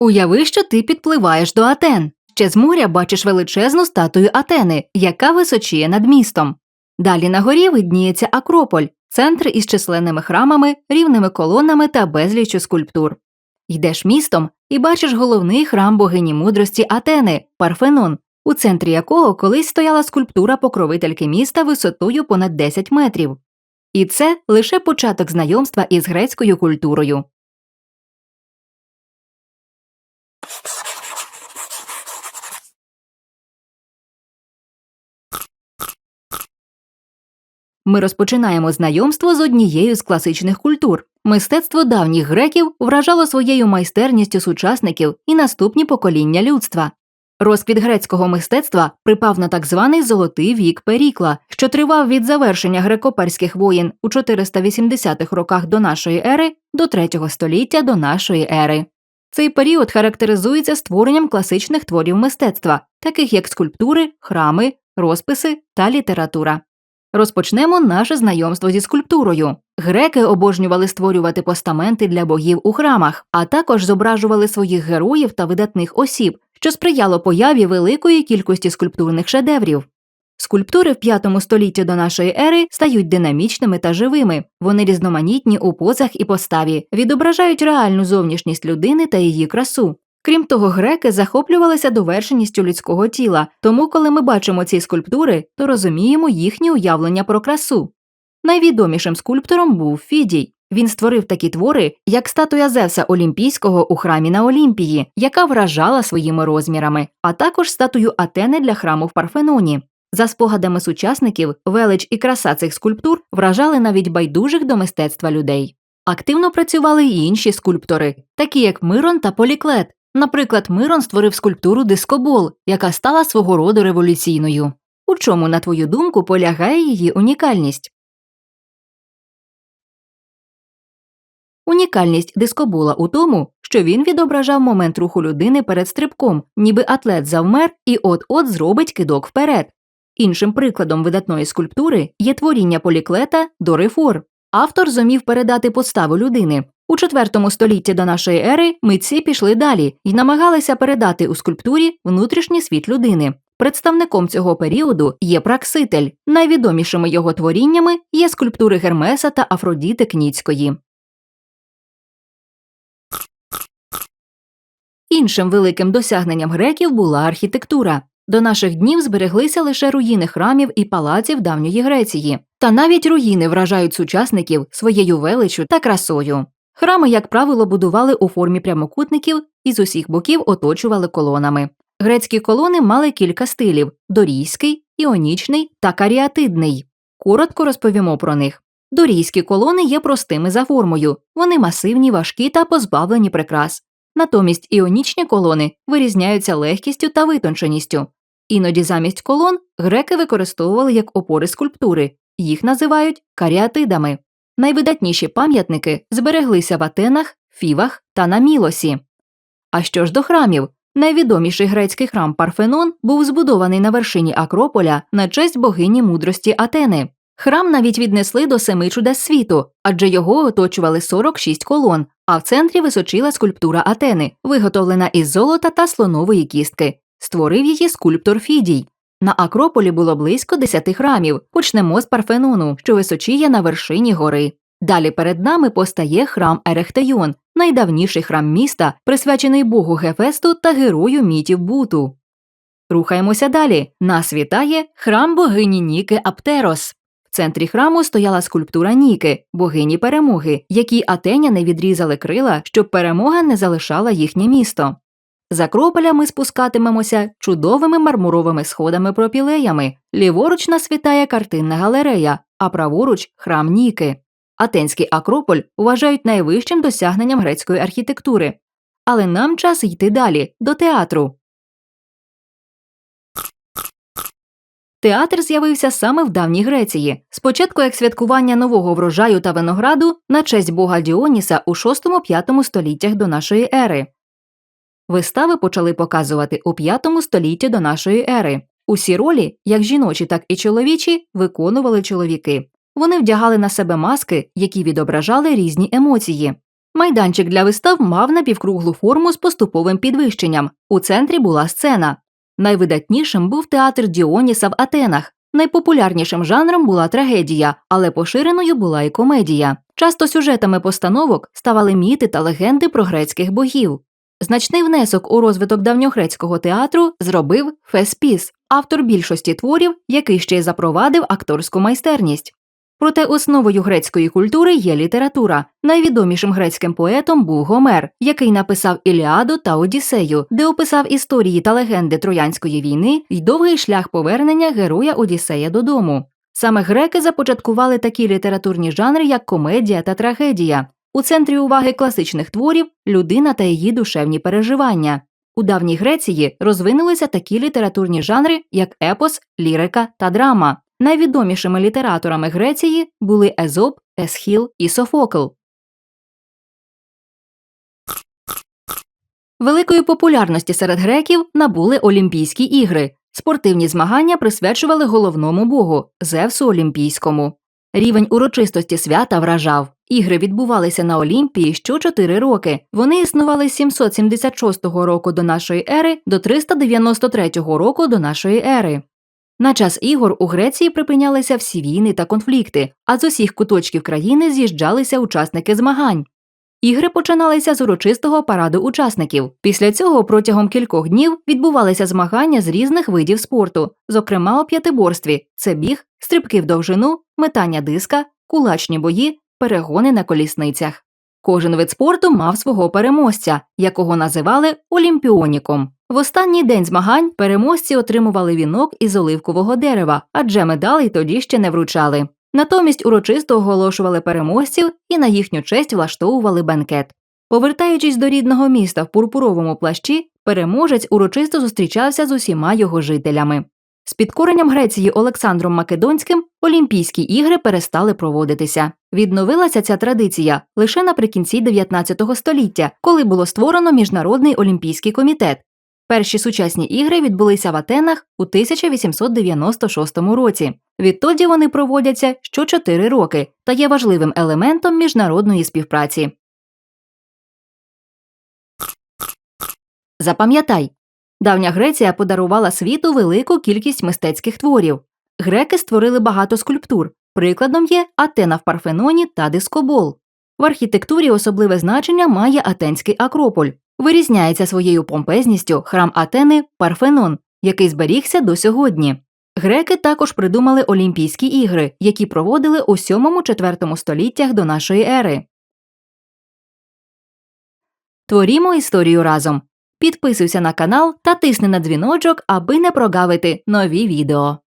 Уяви, що ти підпливаєш до Атен. Ще з моря бачиш величезну статую Атени, яка височіє над містом. Далі на горі видніється Акрополь, центр із численними храмами, рівними колонами та безліччю скульптур. Йдеш містом і бачиш головний храм богині мудрості Атени Парфенон, у центрі якого колись стояла скульптура покровительки міста висотою понад 10 метрів. І це лише початок знайомства із грецькою культурою. Ми розпочинаємо знайомство з однією з класичних культур. Мистецтво давніх греків вражало своєю майстерністю сучасників і наступні покоління людства. Розквіт грецького мистецтва припав на так званий золотий вік Перікла, що тривав від завершення греко-перських воєн у 480-х роках до нашої ери до 3 століття до нашої ери. Цей період характеризується створенням класичних творів мистецтва, таких як скульптури, храми, розписи та література. Розпочнемо наше знайомство зі скульптурою. Греки обожнювали створювати постаменти для богів у храмах, а також зображували своїх героїв та видатних осіб, що сприяло появі великої кількості скульптурних шедеврів. Скульптури в V столітті до нашої ери стають динамічними та живими. Вони різноманітні у позах і поставі, відображають реальну зовнішність людини та її красу. Крім того, греки захоплювалися довершеністю людського тіла, тому, коли ми бачимо ці скульптури, то розуміємо їхні уявлення про красу. Найвідомішим скульптором був Фідій. Він створив такі твори, як статуя Зевса Олімпійського у храмі на Олімпії, яка вражала своїми розмірами, а також статую Атени для храму в Парфеноні. За спогадами сучасників, велич і краса цих скульптур вражали навіть байдужих до мистецтва людей. Активно працювали й інші скульптори, такі як Мирон та Поліклет. Наприклад, Мирон створив скульптуру дискобол, яка стала свого роду революційною. У чому, на твою думку, полягає її унікальність? Унікальність дискобола у тому, що він відображав момент руху людини перед стрибком, ніби атлет завмер і от-от зробить кидок вперед. Іншим прикладом видатної скульптури є творіння поліклета Дорифор. Автор зумів передати поставу людини. У IV столітті до нашої ери митці пішли далі і намагалися передати у скульптурі внутрішній світ людини. Представником цього періоду є Пракситель. Найвідомішими його творіннями є скульптури Гермеса та Афродіти Кніцької. Іншим великим досягненням греків була архітектура. До наших днів збереглися лише руїни храмів і палаців давньої Греції, та навіть руїни вражають сучасників своєю величчю та красою. Храми, як правило, будували у формі прямокутників і з усіх боків оточували колонами. Грецькі колони мали кілька стилів дорійський, іонічний та каріатидний. Коротко розповімо про них. Дорійські колони є простими за формою, вони масивні, важкі та позбавлені прикрас. Натомість іонічні колони вирізняються легкістю та витонченістю. Іноді замість колон греки використовували як опори скульптури, їх називають каріатидами. Найвидатніші пам'ятники збереглися в Атенах, Фівах та на Мілосі. А що ж до храмів? Найвідоміший грецький храм Парфенон був збудований на вершині Акрополя на честь богині мудрості Атени. Храм навіть віднесли до семи чудес світу, адже його оточували 46 колон, а в центрі височила скульптура Атени, виготовлена із золота та слонової кістки. Створив її скульптор Фідій. На Акрополі було близько десяти храмів. Почнемо з Парфенону, що височіє на вершині гори. Далі перед нами постає храм Ерехтейон, найдавніший храм міста, присвячений богу Гефесту та герою мітів Буту. Рухаємося далі. Нас вітає храм богині Ніки Аптерос. В центрі храму стояла скульптура Ніки, богині перемоги, якій атеняни відрізали крила, щоб перемога не залишала їхнє місто. За крополями спускатимемося чудовими мармуровими сходами пропілеями. Ліворуч нас вітає картинна галерея, а праворуч храм Ніки. Атенський Акрополь вважають найвищим досягненням грецької архітектури. Але нам час йти далі, до театру. Театр з'явився саме в давній Греції, спочатку як святкування нового врожаю та винограду на честь бога Діоніса у 6-5 століттях до нашої ери. Вистави почали показувати у 5 столітті до нашої ери. Усі ролі, як жіночі, так і чоловічі, виконували чоловіки. Вони вдягали на себе маски, які відображали різні емоції. Майданчик для вистав мав напівкруглу форму з поступовим підвищенням. У центрі була сцена. Найвидатнішим був театр Діоніса в Атенах. Найпопулярнішим жанром була трагедія, але поширеною була і комедія. Часто сюжетами постановок ставали міти та легенди про грецьких богів. Значний внесок у розвиток давньогрецького театру зробив Феспіс, автор більшості творів, який ще й запровадив акторську майстерність. Проте основою грецької культури є література. Найвідомішим грецьким поетом був Гомер, який написав Іліаду та Одіссею, де описав історії та легенди Троянської війни й довгий шлях повернення героя Одіссея додому. Саме греки започаткували такі літературні жанри, як комедія та трагедія. У центрі уваги класичних творів людина та її душевні переживання. У давній Греції розвинулися такі літературні жанри, як епос, лірика та драма. Найвідомішими літераторами Греції були Езоп, Есхіл і Софокл. Великої популярності серед греків набули Олімпійські ігри. Спортивні змагання присвячували головному богу Зевсу Олімпійському. Рівень урочистості свята вражав. Ігри відбувалися на Олімпії що 4 роки. Вони існували з 776 року до нашої ери до 393 року до нашої ери. На час ігор у Греції припинялися всі війни та конфлікти, а з усіх куточків країни з'їжджалися учасники змагань. Ігри починалися з урочистого параду учасників. Після цього протягом кількох днів відбувалися змагання з різних видів спорту, зокрема у п'ятиборстві це біг, стрибки в довжину, метання диска, кулачні бої, перегони на колісницях. Кожен вид спорту мав свого переможця, якого називали олімпіоніком. В останній день змагань переможці отримували вінок із оливкового дерева, адже медалей тоді ще не вручали. Натомість урочисто оголошували переможців і на їхню честь влаштовували бенкет. Повертаючись до рідного міста в пурпуровому плащі, переможець урочисто зустрічався з усіма його жителями. З підкоренням Греції Олександром Македонським Олімпійські ігри перестали проводитися. Відновилася ця традиція лише наприкінці 19 століття, коли було створено Міжнародний олімпійський комітет. Перші сучасні ігри відбулися в Атенах у 1896 році. Відтоді вони проводяться що 4 роки та є важливим елементом міжнародної співпраці. Запам'ятай, давня Греція подарувала світу велику кількість мистецьких творів. Греки створили багато скульптур. Прикладом є Атена в Парфеноні та дискобол. В архітектурі особливе значення має Атенський Акрополь. Вирізняється своєю помпезністю храм Атени Парфенон, який зберігся до сьогодні. Греки також придумали Олімпійські ігри, які проводили у 7-4 століттях до нашої ери. Творімо історію разом. Підписуйся на канал та тисни на дзвіночок, аби не прогавити нові відео.